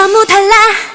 너무 달라.